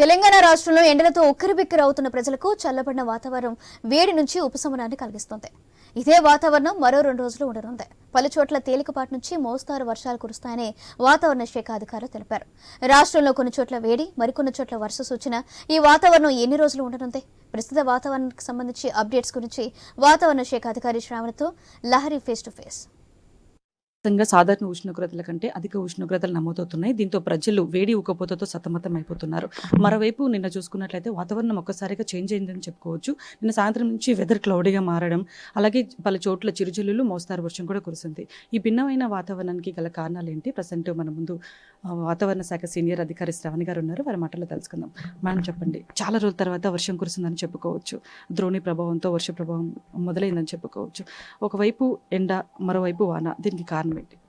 తెలంగాణ రాష్ట్రంలో ఎండలతో ఉక్కిరిబిక్కిరి అవుతున్న ప్రజలకు చల్లబడిన వాతావరణం వేడి నుంచి ఉపశమనాన్ని కలిగిస్తుంది. ఇదే వాతావరణం మరో రెండు రోజులు ఉండనుంది. పలు చోట్ల తేలికపాటి నుంచి మోస్తారు వర్షాలు కురుస్తాయని వాతావరణ శాఖ అధికారులు తెలిపారు. రాష్ట్రంలో కొన్ని చోట్ల వేడి మరికొన్ని చోట్ల వర్ష సూచన. ఈ వాతావరణం ఎన్ని రోజులు ఉండనుంది? ప్రస్తుత వాతావరణానికి సంబంధించి అప్డేట్స్ గురించి వాతావరణ శాఖ అధికారి శ్రావణతో లహరి ఫేస్ టు ఫేస్. మొత్తంగా సాధారణ ఉష్ణోగ్రతల కంటే అధిక ఉష్ణోగ్రతలు నమోదవుతున్నాయి. దీంతో ప్రజలు వేడి ఉక్కపోతతో సతమతం అయిపోతున్నారు. మరోవైపు నిన్న చూసుకున్నట్లయితే వాతావరణం ఒక్కసారిగా చేంజ్ అయిందని చెప్పుకోవచ్చు. నిన్న సాయంత్రం నుంచి వెదర్ క్లౌడీగా మారడం అలాగే పలు చోట్ల చిరుజల్లులు మోస్తారు వర్షం కూడా కురిసింది. ఈ భిన్నమైన వాతావరణానికి గల కారణాలు ఏంటి? ప్రజెంట్ మన ముందు వాతావరణ శాఖ సీనియర్ అధికారి శ్రవణి గారు ఉన్నారు. వారి మాటల్లో తెలుసుకుందాం. మేడం చెప్పండి. చాలా రోజుల తర్వాత వర్షం కురిసిందని చెప్పుకోవచ్చు. ద్రోణి ప్రభావంతో వర్ష ప్రభావం మొదలైందని చెప్పుకోవచ్చు. ఒకవైపు ఎండ మరోవైపు వాన. దీనికి కారణం ఏంటి ఆ,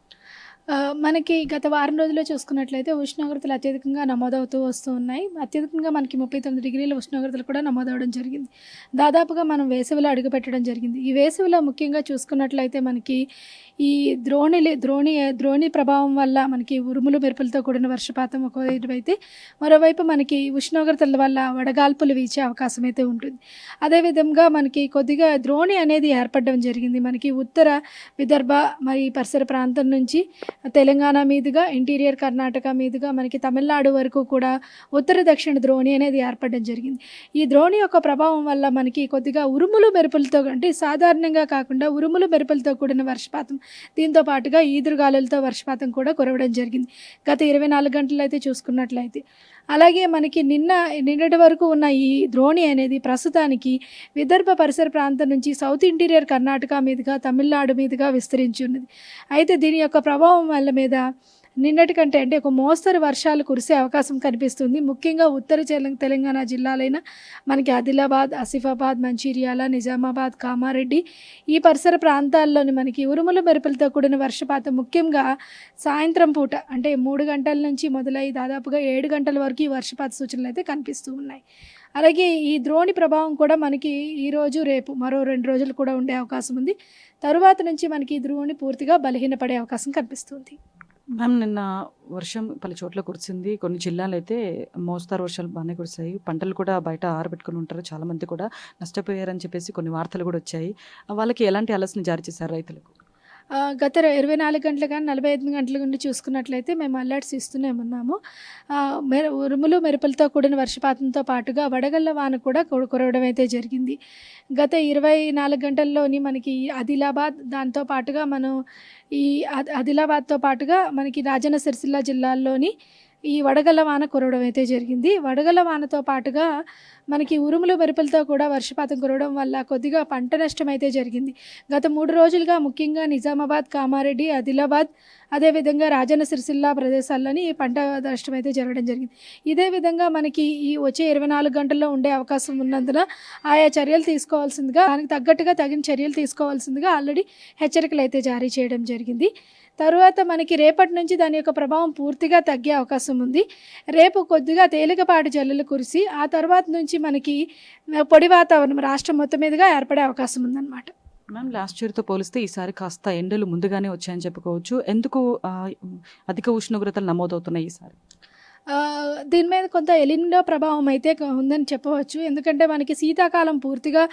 మనకి గత వారం రోజుల్లో చూసుకున్నట్లయితే ఉష్ణోగ్రతలు అత్యధికంగా నమోదవుతూ వస్తూ ఉన్నాయి. అత్యధికంగా మనకి ముప్పై తొమ్మిది డిగ్రీల ఉష్ణోగ్రతలు కూడా నమోదవడం జరిగింది. దాదాపుగా మనం వేసవిలో అడుగుపెట్టడం జరిగింది. ఈ వేసవిలో ముఖ్యంగా చూసుకున్నట్లయితే మనకి ఈ ద్రోణి ద్రోణి ద్రోణి ప్రభావం వల్ల మనకి ఉరుములు మెరుపులతో కూడిన వర్షపాతం ఒకవైపు అయితే మరోవైపు మనకి ఉష్ణోగ్రతల వల్ల వడగాల్పులు వీచే అవకాశం అయితే ఉంటుంది. అదేవిధంగా మనకి కొద్దిగా ద్రోణి అనేది ఏర్పడడం జరిగింది. మనకి ఉత్తర విదర్భ మరి పరిసర ప్రాంతం నుంచి తెలంగాణ మీదుగా ఇంటీరియర్ కర్ణాటక మీదుగా మనకి తమిళనాడు వరకు కూడా ఉత్తర దక్షిణ ద్రోణి అనేది ఏర్పడడం జరిగింది. ఈ ద్రోణి యొక్క ప్రభావం వల్ల మనకి కొద్దిగా ఉరుములు మెరుపులతో అంటే సాధారణంగా కాకుండా ఉరుములు మెరుపులతో కూడిన వర్షపాతం దీంతో పాటుగా ఈదురుగాలులతో వర్షపాతం కూడా కురవడం జరిగింది. గత ఇరవై నాలుగు గంటలు అయితే చూసుకున్నట్లయితే అలాగే మనకి నిన్న నిన్నటి వరకు ఉన్న ఈ ద్రోణి అనేది ప్రస్తుతానికి విదర్భ పరిసర ప్రాంతం నుంచి సౌత్ ఇంటీరియర్ కర్ణాటక మీదుగా తమిళనాడు మీదుగా విస్తరించి ఉన్నది. అయితే దీని యొక్క ప్రభావం వల్ల మీద నిన్నటి కంటే అంటే ఒక మోస్తరు వర్షాలు కురిసే అవకాశం కనిపిస్తుంది. ముఖ్యంగా ఉత్తర తెలంగాణ జిల్లాలైన మనకి ఆదిలాబాద్ ఆసిఫాబాద్ మంచిర్యాల నిజామాబాద్ కామారెడ్డి ఈ పరిసర ప్రాంతాల్లోని మనకి ఉరుముల మెరుపులతో కూడిన వర్షపాతం ముఖ్యంగా సాయంత్రం పూట అంటే మూడు గంటల నుంచి మొదలై దాదాపుగా ఏడు గంటల వరకు ఈ వర్షపాత సూచనలు అయితే కనిపిస్తూ ఉన్నాయి. అలాగే ఈ ద్రోణి ప్రభావం కూడా మనకి ఈరోజు రేపు మరో రెండు రోజులు కూడా ఉండే అవకాశం ఉంది. తరువాత నుంచి మనకి ఈ ద్రోణి పూర్తిగా బలహీనపడే అవకాశం కనిపిస్తుంది. మ్యామ్ నిన్న వర్షం పలు చోట్ల కురిసింది. కొన్ని జిల్లాలు అయితే మోస్తారు వర్షాలు బాగానే కురిసాయి పంటలు కూడా బయట ఆరబెట్టుకుని ఉంటారు. చాలా మంది కూడా నష్టపోయారని చెప్పేసి కొన్ని వార్తలు కూడా వచ్చాయి. వాళ్ళకి ఎలాంటి ఆలోచన జారీ చేశారు రైతులకు? గత ఇరవై నాలుగు గంటలు కానీ నలభై ఐదు గంటల నుండి చూసుకున్నట్లయితే మేము అలర్ట్స్ ఇస్తూనే ఉన్నాము. మెర ఉరుములు మెరుపులతో కూడిన వర్షపాతంతో పాటుగా వడగళ్ళ వాన కూడా కురవడం అయితే జరిగింది. గత ఇరవై నాలుగు గంటల్లోని మనకి ఆదిలాబాద్ దాంతో పాటుగా మనం ఈ ఆదిలాబాద్తో పాటుగా మనకి రాజన్న సిరిసిల్ల జిల్లాల్లోని ఈ వడగళ్ళ వాన కురవడం అయితే జరిగింది. వడగళ్ళ వానతో పాటుగా మనకి ఉరుములు మెరుపులతో కూడా వర్షపాతం కురవడం వల్ల కొద్దిగా పంట నష్టం అయితే జరిగింది. గత మూడు రోజులుగా ముఖ్యంగా నిజామాబాద్ కామారెడ్డి ఆదిలాబాద్ అదేవిధంగా రాజన్న సిరిసిల్ల ప్రదేశాల్లోని ఈ పంట నష్టం అయితే జరగడం జరిగింది. ఇదే విధంగా మనకి ఈ వచ్చే ఇరవై నాలుగు గంటల్లో ఉండే అవకాశం ఉన్నందున ఆయా చర్యలు తీసుకోవాల్సిందిగా దానికి తగ్గట్టుగా తగిన చర్యలు తీసుకోవాల్సిందిగా ఆల్రెడీ హెచ్చరికలు అయితే జారీ చేయడం జరిగింది. తరువాత మనకి రేపటి నుంచి దాని యొక్క ప్రభావం పూర్తిగా తగ్గే అవకాశం ఉంది. రేపు కొద్దిగా తేలికపాటి జల్లులు కురిసి ఆ తర్వాత నుంచి మనకి పొడి వాతావరణం రాష్ట్రం మొత్తం మీదుగా ఏర్పడే అవకాశం ఉందన్నమాట. మ్యామ్ లాస్ట్ ఇయర్తో పోలిస్తే ఈసారి కాస్త ఎండలు ముందుగానే వచ్చాయని చెప్పుకోవచ్చు. ఎందుకు అధిక ఉష్ణోగ్రతలు నమోదవుతున్నాయి ఈసారి? దీని మీద కొంత ఎలిండో ప్రభావం అయితే ఉందని చెప్పవచ్చు. ఎందుకంటే మనకి శీతాకాలం పూర్తిగా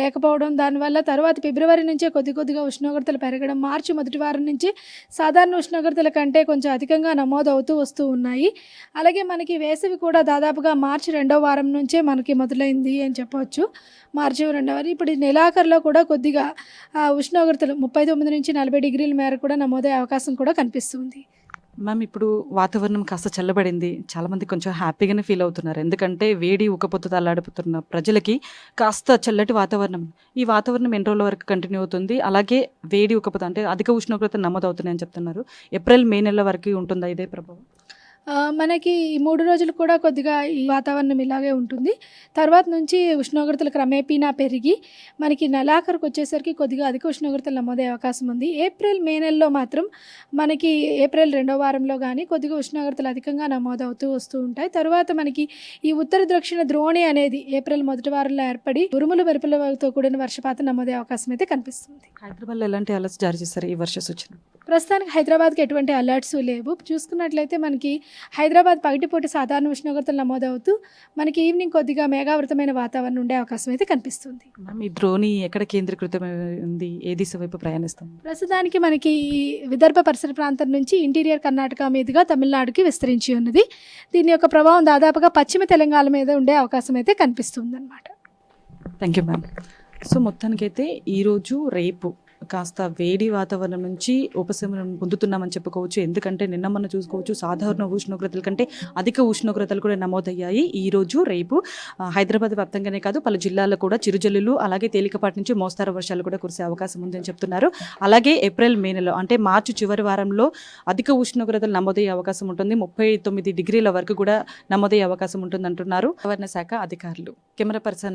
లేకపోవడం దానివల్ల తర్వాత ఫిబ్రవరి నుంచే కొద్ది కొద్దిగా ఉష్ణోగ్రతలు పెరగడం మార్చి మొదటి వారం నుంచి సాధారణ ఉష్ణోగ్రతల కంటే కొంచెం అధికంగా నమోదు అవుతూ వస్తూ ఉన్నాయి. అలాగే మనకి వేసవి కూడా దాదాపుగా మార్చి రెండో వారం నుంచే మనకి మొదలైంది అని చెప్పవచ్చు. మార్చి రెండో వారం ఇప్పుడు నెలాఖరులో కూడా కొద్దిగా ఉష్ణోగ్రతలు ముప్పై తొమ్మిది నుంచి నలభై డిగ్రీల మేర కూడా నమోదయ్యే అవకాశం కూడా కనిపిస్తుంది. మ్యామ్ ఇప్పుడు వాతావరణం కాస్త చల్లబడింది. చాలామంది కొంచెం హ్యాపీగానే ఫీల్ అవుతున్నారు. ఎందుకంటే వేడి ఉకపోతు తల్లాడిపోతున్న ప్రజలకి కాస్త చల్లటి వాతావరణం. ఈ వాతావరణం ఎన్ని రోజుల వరకు కంటిన్యూ అవుతుంది? అలాగే వేడి ఉక్కపోత అంటే అధిక ఉష్ణోగ్రత నమోదవుతున్నాయని చెప్తున్నారు. ఏప్రిల్ మే నెల వరకు ఉంటుందా ఇదే ప్రభావం? మనకి ఈ మూడు రోజులు కూడా కొద్దిగా ఈ వాతావరణం ఇలాగే ఉంటుంది. తర్వాత నుంచి ఉష్ణోగ్రతలు క్రమేపీనా పెరిగి మనకి నెలాఖరుకు వచ్చేసరికి కొద్దిగా అధిక ఉష్ణోగ్రతలు నమోదే అవకాశం ఉంది. ఏప్రిల్ మే నెలలో మాత్రం మనకి ఏప్రిల్ రెండో వారంలో కానీ కొద్దిగా ఉష్ణోగ్రతలు అధికంగా నమోదవుతూ వస్తూ ఉంటాయి. తర్వాత మనకి ఈ ఉత్తర దక్షిణ ద్రోణి అనేది ఏప్రిల్ మొదటి వారంలో ఏర్పడి ఉరుములు మెరుపులతో కూడిన వర్షపాతం నమోదే అవకాశం అయితే కనిపిస్తుంది. హైదరాబాద్లో ఎలాంటి అలర్ట్స్ జారీ చేస్తారు ఈ వర్ష సూచన? ప్రస్తుతానికి హైదరాబాద్కి ఎటువంటి అలర్ట్స్ లేవు. చూసుకున్నట్లయితే మనకి హైదరాబాద్ పగటిపూట సాధారణ ఉష్ణోగ్రతలు నమోదవుతూ మనకి ఈవినింగ్ కొద్దిగా మేఘావృతమైన వాతావరణం ఉండే అవకాశం అయితే కనిపిస్తుంది. ఈ ద్రోణి ఎక్కడ కేంద్రీకృతమై ఉంది? ఏ దిశ వైపు ప్రయాణిస్తుంది? ప్రస్తుతానికి మనకి ఈ విదర్భ పరిసర ప్రాంతం నుంచి ఇంటీరియర్ కర్ణాటక మీదుగా తమిళనాడుకి విస్తరించి ఉన్నది. దీని యొక్క ప్రభావం దాదాపుగా పశ్చిమ తెలంగాణ మీద ఉండే అవకాశం అయితే కనిపిస్తుంది అనమాట థ్యాంక్ యూ మ్యామ్ సో మొత్తానికైతే ఈరోజు రేపు కాస్త వేడి వాతావరణం నుంచి ఉపశమనం పొందుతున్నామని చెప్పుకోవచ్చు. ఎందుకంటే నిన్న మొన్న చూసుకోవచ్చు సాధారణ ఉష్ణోగ్రతల కంటే అధిక ఉష్ణోగ్రతలు కూడా నమోదయ్యాయి. ఈ రోజు రేపు హైదరాబాద్ వ్యాప్తంగానే కాదు పలు జిల్లాల్లో కూడా చిరుజల్లులు అలాగే తేలికపాటి నుంచి మోస్తారు వర్షాలు కూడా కురిసే అవకాశం ఉందని చెప్తున్నారు. అలాగే ఏప్రిల్ మే నెలలో అంటే మార్చి చివరి వారంలో అధిక ఉష్ణోగ్రతలు నమోదయ్యే అవకాశం ఉంటుంది. ముప్పై తొమ్మిది డిగ్రీల వరకు కూడా నమోదయ్యే అవకాశం ఉంటుంది అంటున్నారు వాతావరణ శాఖ అధికారులు. Camera person